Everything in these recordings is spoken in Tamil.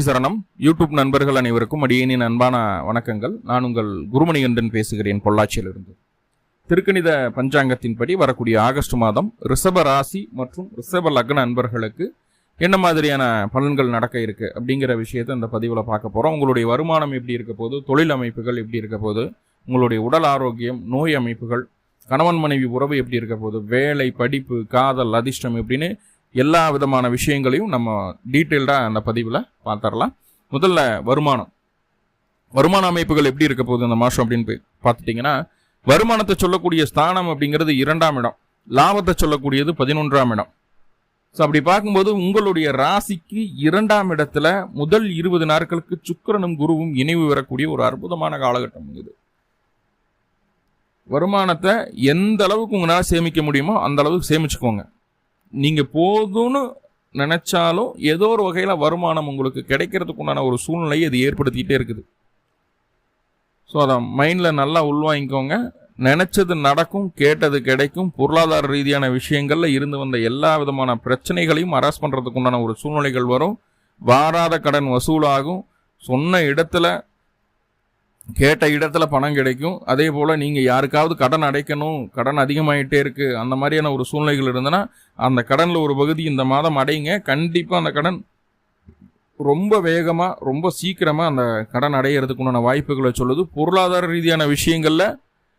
குருவடி சரணம். யூடியூப் நண்பர்கள் அனைவருக்கும் அடியேனின் அன்பான வணக்கங்கள். நான் உங்கள் குருமணிகண்டன் பேசுகிறேன் பொள்ளாச்சியிலிருந்து. திருக்கணித பஞ்சாங்கத்தின்படி வரக்கூடிய ஆகஸ்ட் மாதம் ரிஷப ராசி மற்றும் ரிஷப லக்ன அன்பர்களுக்கு என்ன மாதிரியான பலன்கள் நடக்க இருக்கு அப்படிங்கிற விஷயத்தை இந்த பதிவில் பார்க்க போகிறோம் உங்களுடைய வருமானம் எப்படி இருக்க போது தொழில் அமைப்புகள் எப்படி இருக்க போது உங்களுடைய உடல் ஆரோக்கியம் நோய் அமைப்புகள் கணவன் மனைவி உறவு எப்படி இருக்க போது வேலை படிப்பு காதல் அதிர்ஷ்டம் எப்படின்னு எல்லா விதமான விஷயங்களையும் நம்ம டீட்டெயில்டாக அந்த பதிவில் பார்த்துடலாம் முதல்ல வருமானம். வருமான அமைப்புகள் எப்படி இருக்க போகுது இந்த மாதம் அப்படின்னு போய் பார்த்துட்டிங்கன்னா வருமானத்தை சொல்லக்கூடிய ஸ்தானம் அப்படிங்கிறது இரண்டாம் இடம். லாபத்தை சொல்லக்கூடியது பதினொன்றாம் இடம். ஸோ அப்படி பார்க்கும்போது உங்களுடைய ராசிக்கு இரண்டாம் இடத்துல முதல் இருபது நாட்களுக்கு சுக்கிரனும் குருவும் இணைவு வரக்கூடிய ஒரு அற்புதமான காலகட்டம் இது. வருமானத்தை எந்த அளவுக்கு உங்களால் சேமிக்க முடியுமோ அந்த அளவுக்கு சேமிச்சுக்கோங்க. நீங்கள் போதும்னு நினச்சாலும் ஏதோ ஒரு வகையில் வருமானம் உங்களுக்கு கிடைக்கிறதுக்கு உண்டான ஒரு சூழ்நிலையை இது ஏற்படுத்திக்கிட்டே இருக்குது. ஸோ அதை மைண்டில் நல்லா உள்வாங்கிக்கோங்க. நினச்சது நடக்கும் கேட்டது கிடைக்கும். பொருளாதார ரீதியான விஷயங்களில் இருந்து வந்த எல்லா விதமான பிரச்சனைகளையும் அரேஸ் பண்ணுறதுக்கு உண்டான ஒரு சூழ்நிலைகள் வரும். வாராத கடன் வசூலாகும். சொன்ன இடத்துல கேட்ட இடத்துல பணம் கிடைக்கும். அதே போல் நீங்கள் யாருக்காவது கடன் அடைக்கணும் கடன் அதிகமாயிட்டே இருக்குது அந்த மாதிரியான ஒரு சூழ்நிலைகள் இருந்ததுன்னா அந்த கடனில் ஒரு பகுதி இந்த மாதம் அடையுங்க. கண்டிப்பாக அந்த கடன் ரொம்ப வேகமாக ரொம்ப சீக்கிரமாக அந்த கடன் அடையிறதுக்குண்டான வாய்ப்புகளை சொல்லுது. பொருளாதார ரீதியான விஷயங்களில்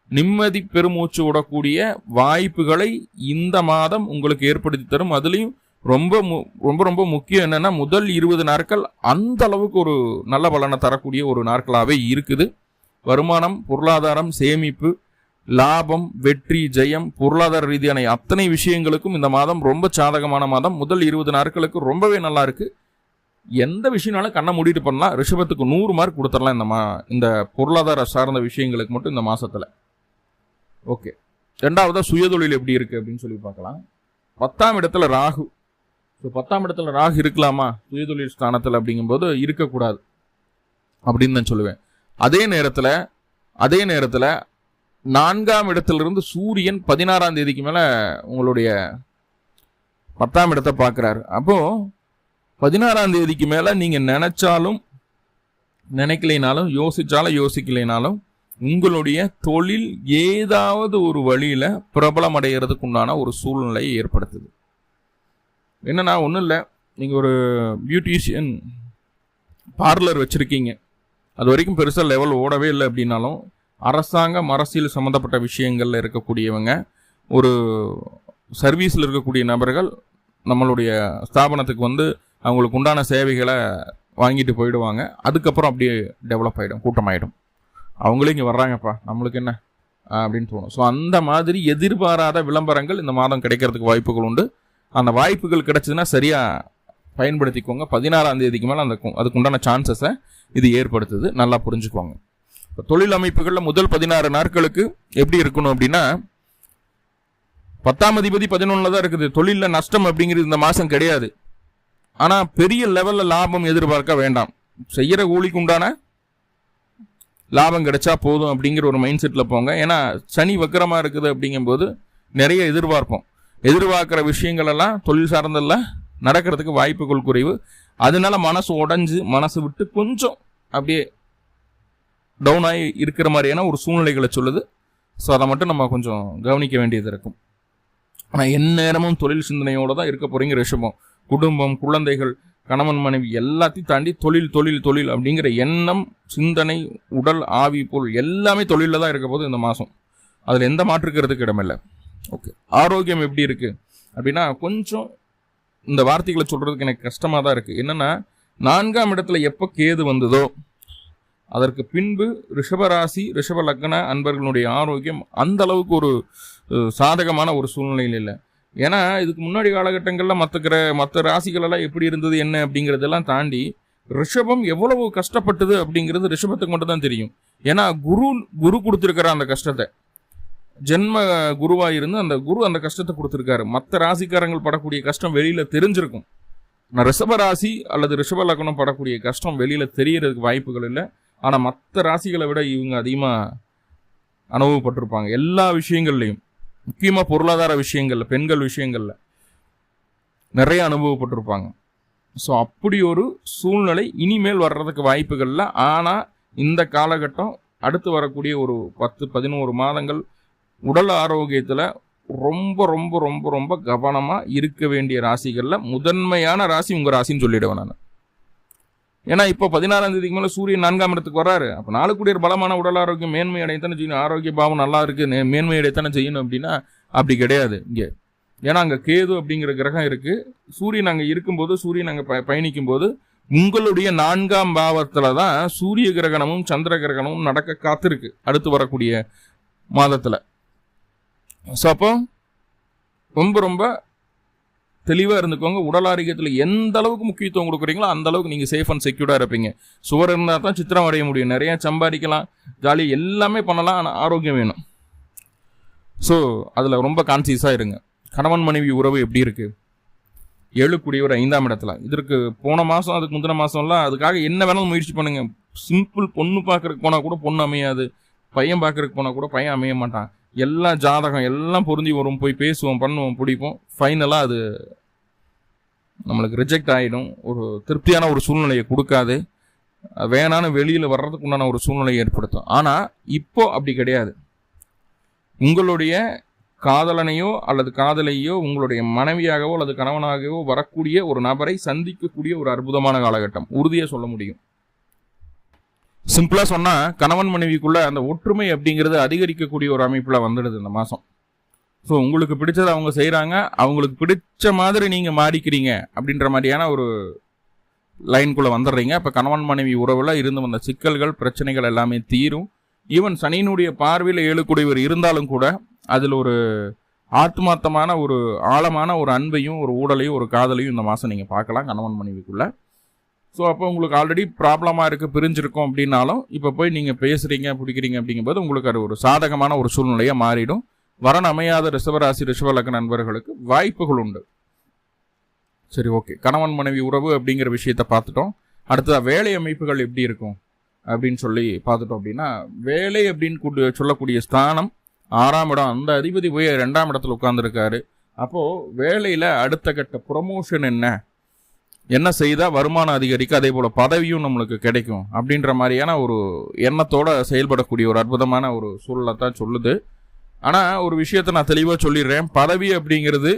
நிம்மதி பெருமூச்சு விடக்கூடிய வாய்ப்புகளை இந்த மாதம் உங்களுக்கு ஏற்படுத்தி தரும். அதுலேயும் ரொம்ப மு- ரொம்ப ரொம்ப முக்கியம் என்னென்னா முதல் இருபது நாட்கள் அந்த அளவுக்கு ஒரு நல்ல பலனை தரக்கூடிய ஒரு நாட்களாகவே இருக்குது. வருமானம் பொருளாதாரம் சேமிப்பு லாபம் வெற்றி ஜெயம் பொருளாதார ரீதியான அத்தனை விஷயங்களுக்கும் இந்த மாதம் ரொம்ப சாதகமான மாதம். முதல் இருபது நாட்களுக்கு ரொம்பவே நல்லா இருக்கு. எந்த விஷயம்னாலும் கண்ணை மூடிட்டு பண்ணலாம். ரிஷபத்துக்கு நூறு மார்க் கொடுத்துடலாம் இந்த மா இந்த பொருளாதார சார்ந்த விஷயங்களுக்கு மட்டும் இந்த மாசத்துல. ஓகே. ரெண்டாவதா சுயதொழில் எப்படி இருக்கு அப்படின்னு சொல்லி பார்க்கலாம். பத்தாம் இடத்துல ராகு. ஸோ பத்தாம் இடத்துல ராகு இருக்கலாமா? சுயதொழில் ஸ்தானத்தில் அப்படிங்கும்போது இருக்கக்கூடாது. அப்படின்னு நான் சொல்லுவேன். அதே நேரத்தில் அதே நேரத்தில் நான்காம் இடத்திலிருந்து சூரியன் பதினாறாம் தேதிக்கு மேலே உங்களுடைய பத்தாம் இடத்தை பார்க்குறாரு. அப்போது பதினாறாம் தேதிக்கு மேலே நீங்கள் நினச்சாலும் நினைக்கலைனாலும் யோசித்தாலும் யோசிக்கலைனாலும் உங்களுடைய தொழில் ஏதாவது ஒரு வழியில் பிரபலம் அடைகிறதுக்கு உண்டான ஒரு சூழ்நிலையை ஏற்படுத்துது. என்னென்னா ஒன்றும் இல்லை. நீங்கள் ஒரு பியூட்டிஷியன் பார்லர் வச்சுருக்கீங்க. அது வரைக்கும் பெருசாக லெவல் ஓடவே இல்லை அப்படின்னாலும் அரசாங்கம் அரசியல் சம்மந்தப்பட்ட விஷயங்களில் இருக்கக்கூடியவங்க ஒரு சர்வீஸில் இருக்கக்கூடிய நபர்கள் நம்மளுடைய ஸ்தாபனத்துக்கு வந்து அவங்களுக்கு உண்டான சேவைகளை வாங்கிட்டு போயிடுவாங்க. அதுக்கப்புறம் அப்படியே டெவலப் ஆகிடும் கூட்டமாயிடும். அவங்களே இங்கே வர்றாங்கப்பா நம்மளுக்கு என்ன? அப்படின்னு தோணும். ஸோ அந்த மாதிரி எதிர்பாராத விளம்பரங்கள் இந்த மாதம் கிடைக்கிறதுக்கு வாய்ப்புகள் உண்டு. அந்த வாய்ப்புகள் கிடைச்சதுன்னா சரியாக பயன்படுத்திக்கோங்க. பதினாறாம் தேதிக்கு மேலே அந்த அதுக்குண்டான அதுக்கு உண்டான சான்சஸை இது ஏற்படுத்துது. நல்லா புரிஞ்சுக்குவாங்க. இப்போ தொழில் அமைப்புகளில் முதல் பதினாறு நாட்களுக்கு எப்படி இருக்கணும் அப்படின்னா பத்தாம் அதிபதி பதினொன்றில் தான் இருக்குது. தொழிலில் நஷ்டம் அப்படிங்கிறது இந்த மாதம் கிடையாது. ஆனால் பெரிய லெவலில் லாபம் எதிர்பார்க்க வேண்டாம். செய்கிற கூலிக்கு உண்டான லாபம் கிடைச்சா போதும் அப்படிங்கிற ஒரு மைண்ட் செட்டில் போங்க. ஏன்னா சனி வக்கரமாக இருக்குது அப்படிங்கும்போது நிறைய எதிர்பார்ப்போம். எதிர்பார்க்குற விஷயங்கள் எல்லாம் தொழில் சார்ந்தெல்லாம் நடக்கிறதுக்கு வாய்ப்புகள் குறைவு. அதனால மனசு உடஞ்சு மனசு விட்டு கொஞ்சம் அப்படியே டவுன் ஆகி இருக்கிற மாதிரியான ஒரு சூழ்நிலைகளை சொல்லுது. ஸோ அதை மட்டும் நம்ம கொஞ்சம் கவனிக்க வேண்டியது இருக்கும். ஆனால் எந்நேரமும் தொழில் சிந்தனையோடு தான் இருக்க போகிறீங்க ரிஷபம் குடும்பம் குழந்தைகள் கணவன் மனைவி எல்லாத்தையும் தாண்டி தொழில் தொழில் தொழில் அப்படிங்கிற எண்ணம் சிந்தனை உடல் ஆவி பொருள் எல்லாமே தொழிலில் தான் இருக்க போது இந்த மாதம் அதில் எந்த மாற்றுக்கிறதுக்கு இடமில்லை. ஓகே ஆரோக்கியம் எப்படி இருக்குது அப்படின்னா கொஞ்சம் இந்த வார்த்தைகளை சொல்றதுக்கு எனக்கு கஷ்டமாக தான் இருக்கு. என்னன்னா நான்காம் இடத்துல எப்போ கேது வந்ததோ அதற்கு பின்பு ரிஷபராசி ரிஷப லக்ன அன்பர்களுடைய ஆரோக்கியம் அந்த அளவுக்கு ஒரு சாதகமான ஒரு சூழ்நிலையில் இல்லை. ஏன்னா இதுக்கு முன்னாடி காலகட்டங்களில் மற்ற கிர மற்ற ராசிகளெல்லாம் எப்படி இருந்தது என்ன அப்படிங்கிறதெல்லாம் தாண்டி ரிஷபம் எவ்வளவு கஷ்டப்பட்டது அப்படிங்கிறது ரிஷபத்துக்கு மட்டும் தான் தெரியும். ஏன்னா குரு குரு கொடுத்துருக்கிற அந்த கஷ்டத்தை ஜென்ம குருவாக இருந்து அந்த குரு அந்த கஷ்டத்தை கொடுத்துருக்காரு. மற்ற ராசிக்காரங்கள் படக்கூடிய கஷ்டம் வெளியில் தெரிஞ்சிருக்கும். நான் ரிஷப ராசி அல்லது ரிஷப லக்னம் படக்கூடிய கஷ்டம் வெளியில் தெரியறதுக்கு வாய்ப்புகள் இல்லை. ஆனால் மற்ற ராசிகளை விட இவங்க அதிகமாக அனுபவப்பட்டிருப்பாங்க. எல்லா விஷயங்கள்லையும். முக்கியமாக பொருளாதார விஷயங்களில் பெண்கள் விஷயங்களில் நிறைய அனுபவப்பட்டிருப்பாங்க. ஸோ அப்படி ஒரு சூழ்நிலை இனிமேல் வர்றதுக்கு வாய்ப்புகள்ல ஆனால் இந்த காலகட்டம் அடுத்து வரக்கூடிய ஒரு பத்து பதினோரு மாதங்கள் உடல் ஆரோக்கியத்தில் ரொம்ப ரொம்ப ரொம்ப ரொம்ப கவனமாக இருக்க வேண்டிய ராசிகளில் முதன்மையான ராசி உங்கள் ராசின்னு சொல்லிடுவேன் நான். ஏன்னா இப்போ பதினாறாம் தேதிக்கு மேலே சூரியன் நான்காம் இடத்துக்கு வராரு அப்போ நாளுக்குடிய பலமான உடல் ஆரோக்கியம் மேன்மை அடையத்தானே செய்யணும் ஆரோக்கிய பாவம் நல்லா இருக்கு மேன்மை அடையத்தானே செய்யணும் அப்படின்னா அப்படி கிடையாது இங்கே. ஏன்னா அங்கே கேது அப்படிங்கிற கிரகம் இருக்குது சூரியன் அங்கே இருக்கும்போது சூரியன் அங்கே ப பயணிக்கும் போது உங்களுடைய நான்காம் பாவத்தில் தான் சூரிய கிரகணமும் சந்திர கிரகணமும் நடக்க காத்திருக்கு அடுத்து வரக்கூடிய மாதத்தில். ஸோ அப்போ ரொம்ப ரொம்ப தெளிவாக இருந்துக்கோங்க. உடல் ஆரோக்கியத்தில் எந்த அளவுக்கு முக்கியத்துவம் கொடுக்குறீங்களோ அந்த அளவுக்கு நீங்கள் சேஃப் அண்ட் செக்யூர்டாக இருப்பீங்க. சுவர் இருந்தால் தான் சித்திரம் வரைய முடியும். நிறையா சம்பாதிக்கலாம். ஜாலி எல்லாமே பண்ணலாம். ஆனால் ஆரோக்கியம் வேணும். ஸோ அதில் ரொம்ப கான்சியஸாக இருங்க. கணவன் மனைவி உறவு எப்படி இருக்கு? ஏழுக்குடியவர் ஐந்தாம் இடத்துல. இதற்கு போன மாதம் அதுக்கு முந்தின மாதம்லாம் அதுக்காக என்ன வேணாலும் முயற்சி பண்ணுங்கள் சிம்பிள் பொண்ணு பார்க்கறதுக்கு போனால் கூட பொண்ணு அமையாது. பையன் பார்க்குறக்கு போனால் கூட பையன் அமைய மாட்டான். எல்லா ஜாதகம் எல்லாம் பொருந்தி வரும் போய் பேசுவோம் பண்ணுவோம் பிடிப்போம். ஃபைனலாக அது நம்மளுக்கு ரிஜெக்ட் ஆகிடும் ஒரு திருப்தியான ஒரு சூழ்நிலையை கொடுக்காது. வேணான்னு வெளியில் வர்றதுக்கு உண்டான ஒரு சூழ்நிலையை ஏற்படுத்தும். ஆனால் இப்போ அப்படி கிடையாது. உங்களுடைய காதலனையோ அல்லது காதலையோ உங்களுடைய மனைவியாகவோ அல்லது கணவனாகவோ வரக்கூடிய ஒரு நபரை சந்திக்கக்கூடிய ஒரு அற்புதமான காலகட்டம். உறுதியாக சொல்ல முடியும். சிம்பிளாக சொன்னால் கணவன் மனைவிக்குள்ள அந்த ஒற்றுமை அப்படிங்கிறது அதிகரிக்கக்கூடிய ஒரு அமைப்பில் வந்துடுது இந்த மாதம் ஸோ உங்களுக்கு பிடிச்சதை அவங்க செய்கிறாங்க அவங்களுக்கு பிடிச்ச மாதிரி நீங்கள் மாறிக்கிறீங்க அப்படின்ற மாதிரியான ஒரு லைன்குள்ளே வந்துடுறீங்க. அப்போ கணவன் மனைவி உறவில் இருந்து வந்த சிக்கல்கள் பிரச்சனைகள் எல்லாமே தீரும். ஈவன் சனியினுடைய பார்வையில் ஏழுக்கூடியவர் இருந்தாலும் கூட அதில் ஒரு ஆத்மார்த்தமான ஒரு ஆழமான ஒரு அன்பையும் ஒரு ஊடலையும் ஒரு காதலையும் இந்த மாதம் நீங்கள் பார்க்கலாம் கணவன் மனைவிக்குள்ளே. ஸோ அப்போ உங்களுக்கு ஆல்ரெடி ப்ராப்ளமாக இருக்குது பிரிஞ்சிருக்கோம் அப்படின்னாலும் இப்போ போய் நீங்கள் பேசுகிறீங்க பிடிக்கிறீங்க அப்படிங்கும்போது உங்களுக்கு அது ஒரு சாதகமான ஒரு சூழ்நிலையாக மாறிடும். வரன் அமையாத ரிஷபராசி ரிஷபலக்க நண்பர்களுக்கு வாய்ப்புகள் உண்டு. சரி ஓகே கணவன் மனைவி உறவு அப்படிங்கிற விஷயத்த பார்த்துட்டோம். அடுத்ததாக வேலை அமைப்புகள் எப்படி இருக்கும்? அப்படின்னு சொல்லி பார்த்துட்டோம் அப்படின்னா வேலை அப்படின்னு சொல்லக்கூடிய ஸ்தானம் ஆறாம் இடம். அந்த அதிபதி போய் ரெண்டாம் இடத்துல உட்காந்துருக்காரு அப்போது வேலையில் அடுத்த கட்ட ப்ரொமோஷன் என்ன? என்ன செய்தால் வருமானம் அதிகரிக்கும் அதே போல் பதவியும் நம்மளுக்கு கிடைக்கும் அப்படின்ற மாதிரியான ஒரு எண்ணத்தோடு செயல்படக்கூடிய ஒரு அற்புதமான ஒரு சூழலை தான் சொல்லுது. ஆனால் ஒரு விஷயத்தை நான் தெளிவாக சொல்லிடுறேன். பதவி அப்படிங்கிறது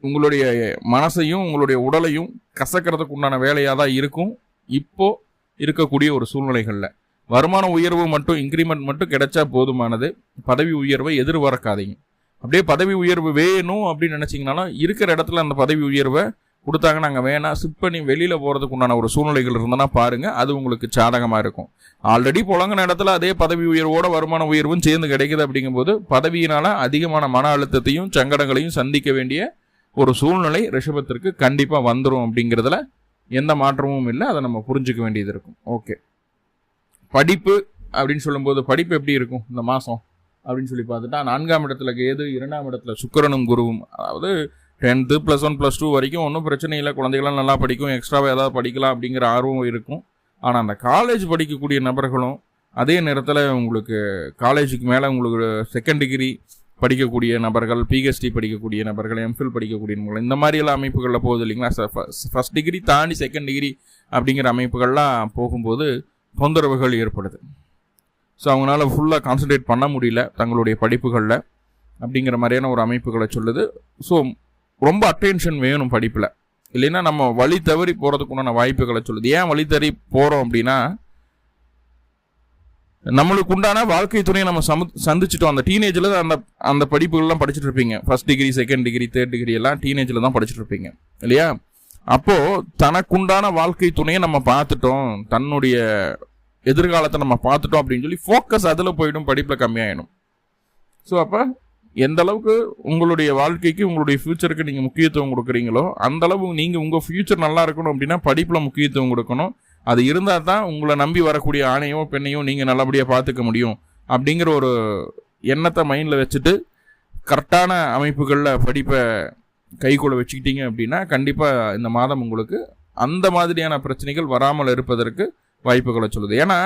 உங்களுடைய மனசையும் உங்களுடைய உடலையும் கசக்கிறதுக்கு உண்டான வேலையாக தான் இருக்கும். இப்போது இருக்கக்கூடிய ஒரு சூழ்நிலைகளில். வருமான உயர்வு மட்டும் இன்க்ரிமெண்ட் மட்டும் கிடைச்சா போதுமானது. பதவி உயர்வை எதிர்பார்க்காதீங்க. அப்படியே பதவி உயர்வு வேணும் அப்படின்னு நினச்சிங்கனாலும் இருக்கிற இடத்துல அந்த பதவி உயர்வை கொடுத்தாங்க நாங்கள் வேணாம். சிப் பண்ணி வெளியில் போகிறதுக்கு உண்டான ஒரு சூழ்நிலைகள் இருந்தனா பாருங்கள் அது உங்களுக்கு சாதகமாக இருக்கும். ஆல்ரெடி புழங்கின இடத்துல அதே பதவி உயர்வோட வருமான உயர்வும் சேர்ந்து கிடைக்குது அப்படிங்கும்போது பதவியினால அதிகமான மன அழுத்தத்தையும் சங்கடங்களையும் சந்திக்க வேண்டிய ஒரு சூழ்நிலை ரிஷபத்திற்கு கண்டிப்பாக வந்துடும் அப்படிங்கிறதுல எந்த மாற்றமும் இல்லை. அதை நம்ம புரிஞ்சுக்க வேண்டியது இருக்கும். ஓகே படிப்பு அப்படின்னு சொல்லும்போது படிப்பு எப்படி இருக்கும்? இந்த மாதம் அப்படின்னு சொல்லி பார்த்துட்டா நான்காம் இடத்துல கேது இரண்டாம் இடத்துல சுக்கிரனும் குருவும். அதாவது tenth plus one plus two வரைக்கும் ஒன்றும் பிரச்சனை இல்லை. குழந்தைகளாம் நல்லா படிக்கும். எக்ஸ்ட்ராவாக ஏதாவது படிக்கலாம் அப்படிங்கிற ஆர்வம் இருக்கும். ஆனால் அந்த காலேஜ் படிக்கக்கூடிய நபர்களும் அதே நேரத்தில் உங்களுக்கு காலேஜுக்கு மேலே உங்களுக்கு செகண்ட் டிகிரி படிக்கக்கூடிய நபர்கள் பிஹெச்டி படிக்கக்கூடிய நபர்கள் எம்ஃபில் படிக்கக்கூடிய நபர்கள் இந்த மாதிரியெல்லாம் அமைப்புகளில் போகுது இல்லைங்களா? ஃபர்ஸ்ட் டிகிரி தாண்டி செகண்ட் டிகிரி அப்படிங்கிற அமைப்புகள்லாம் போகும்போது தொந்தரவுகள் ஏற்படுது. ஸோ அவங்களால ஃபுல்லாக கான்சென்ட்ரேட் பண்ண முடியல தங்களுடைய படிப்புகளில் அப்படிங்கிற மாதிரியான ஒரு அமைப்புகளை சொல்லுது. ஸோ ரொம்ப அட்டென்ஷன் வேணும் படிப்பில். இல்லைன்னா நம்ம வழி தவறி போகிறதுக்குண்டான வாய்ப்புகளை சொல்லுது. ஏன் வழி தவறி போகிறோம் அப்படின்னா நம்மளுக்கு உண்டான வாழ்க்கை துணையை நம்ம சமு சந்திச்சிட்டோம். அந்த டீனேஜில் அந்த அந்த படிப்புகள்லாம் படிச்சுட்டு இருப்பீங்க. First degree second degree third degree எல்லாம் டீனேஜில் தான் படிச்சுட்டு இருப்பீங்க. இல்லையா? அப்போது தனக்குண்டான வாழ்க்கை துணையை நம்ம பார்த்துட்டோம். தன்னுடைய எதிர்காலத்தை நம்ம பார்த்துட்டோம் அப்படின்னு சொல்லி ஃபோக்கஸ் அதில் போயிடும் படிப்பில் கம்மியாயிடும். ஸோ அப்போ எந்த அளவுக்கு உங்களுடைய வாழ்க்கைக்கு உங்களுடைய ஃப்யூச்சருக்கு நீங்கள் முக்கியத்துவம் கொடுக்குறீங்களோ அந்த அளவு நீங்கள் உங்கள் ஃப்யூச்சர் நல்லா இருக்கணும் அப்படின்னா படிப்பில் முக்கியத்துவம் கொடுக்கணும். அது இருந்தால் தான் உங்களை நம்பி வரக்கூடிய ஆணையோ பெண்ணையோ நீங்கள் நல்லபடியாக பார்த்துக்க முடியும் அப்படிங்கிற ஒரு எண்ணத்தை மைண்டில் வச்சுட்டு கரெக்டான அமைப்புகளில் படிப்பை கைக்குள்ள வச்சுக்கிட்டீங்க அப்படின்னா கண்டிப்பாக இந்த மாதம் உங்களுக்கு அந்த மாதிரியான பிரச்சனைகள் வராமல் இருப்பதற்கு வாய்ப்புகளை சொல்லுது. ஏன்னா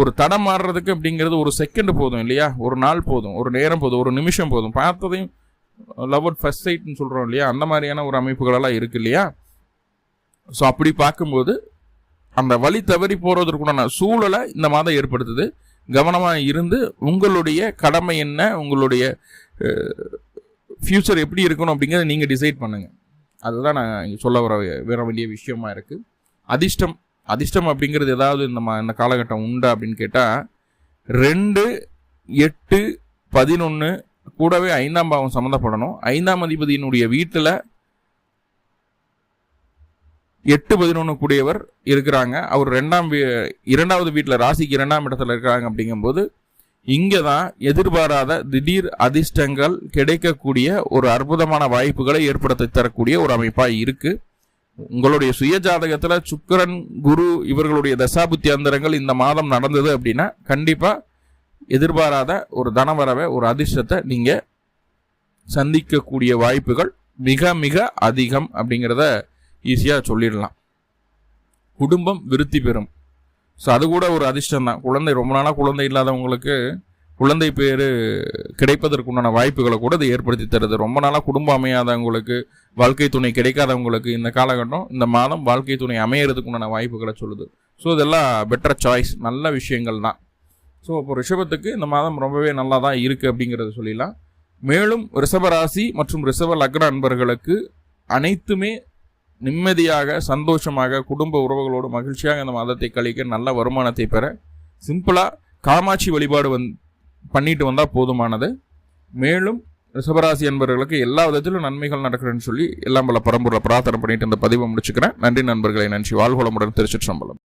ஒரு தடம் மாறுறதுக்கு அப்படிங்கிறது ஒரு செகண்ட் போதும் இல்லையா? ஒரு நாள் போதும் ஒரு நேரம் போதும் ஒரு நிமிஷம் போதும். பார்த்ததையும் லவ் அட் ஃபர்ஸ்ட் சைட்னு சொல்கிறோம் இல்லையா? அந்த மாதிரியான ஒரு அமைப்புகளெல்லாம் இருக்கு இல்லையா? ஸோ அப்படி பார்க்கும்போது அந்த வழி தவறி போகிறதுக்குண்டான சூழலை இந்த மாதம் ஏற்படுத்துது. கவனமாக இருந்து உங்களுடைய கடமை என்ன? உங்களுடைய ஃப்யூச்சர் எப்படி இருக்கணும் அப்படிங்கிறத நீங்கள் டிசைட் பண்ணுங்கள் அதுதான் நான் சொல்ல வர வேற வேண்டிய விஷயமா இருக்குது அதிர்ஷ்டம் அதிர்ஷ்டம் அப்படிங்கிறது ஏதாவது இந்த மா இந்த காலகட்டம் உண்டா அப்படின்னு கேட்டால் ரெண்டு எட்டு பதினொன்று கூடவே ஐந்தாம் பாவம் சம்மந்தப்படணும். ஐந்தாம் அதிபதியினுடைய வீட்டில் எட்டு பதினொன்று கூடியவர் இருக்கிறாங்க. அவர் ரெண்டாம் வீ இரண்டாவது வீட்டில் ராசிக்கு இரண்டாம் இடத்துல இருக்கிறாங்க அப்படிங்கும்போது இங்கே தான் எதிர்பாராத திடீர் அதிர்ஷ்டங்கள் கிடைக்கக்கூடிய ஒரு அற்புதமான வாய்ப்புகளை ஏற்படுத்தி தரக்கூடிய ஒரு அமைப்பாக இருக்குது உங்களுடைய சுய ஜாதகத்தில் சுக்கிரன் குரு இவர்களுடைய தசாபுத்தி அந்தரங்கள் இந்த மாதம் நடந்தது அப்படின்னா கண்டிப்பாக எதிர்பாராத ஒரு தனவரவை ஒரு அதிர்ஷ்டத்தை நீங்கள் சந்திக்கக்கூடிய வாய்ப்புகள் மிக மிக அதிகம் அப்படிங்கிறத ஈஸியாக சொல்லிடலாம். குடும்பம் விருத்தி பெறும். ஸோ அது கூட ஒரு அதிர்ஷ்டம் தான் குழந்தை ரொம்ப நாளாக குழந்தை இல்லாதவங்களுக்கு குழந்தை பேர் கிடைப்பதற்குண்டான வாய்ப்புகளை கூட அது ஏற்படுத்தி தருது. ரொம்ப நாளாக குடும்பம் அமையாதவங்களுக்கு வாழ்க்கை துணை கிடைக்காதவங்களுக்கு இந்த காலகட்டம் இந்த மாதம் வாழ்க்கை துணை அமையறதுக்குண்டான வாய்ப்புகளை சொல்லுது. ஸோ இதெல்லாம் பெட்டர் சாய்ஸ் நல்ல விஷயங்கள் தான். ஸோ இப்போ ரிஷபத்துக்கு இந்த மாதம் ரொம்பவே நல்லா தான் இருக்குது அப்படிங்கிறத சொல்லிடலாம். மேலும் ரிஷபராசி மற்றும் ரிஷப லக்ன அன்பர்களுக்கு அனைத்துமே நிம்மதியாக சந்தோஷமாக குடும்ப உறவுகளோடு மகிழ்ச்சியாக இந்த மாதத்தை கழிக்க நல்ல வருமானத்தை பெற சிம்பிளாக காமாட்சி வழிபாடு வந் பண்ணிட்டு வந்தால் போதுமானது. மேலும் ரிஷபராசி என்பவர்களுக்கு எல்லா விதத்திலும் நன்மைகள் நடக்கிறேன்னு சொல்லி எல்லாம் பல பரம்பூரில் பிரார்த்தனை பண்ணிட்டு இந்த பதிவை முடிச்சுக்கிறேன். நன்றி நண்பர்களை நன்றி. வாழ்வளமுடன் திருச்சிற்றம்பலம்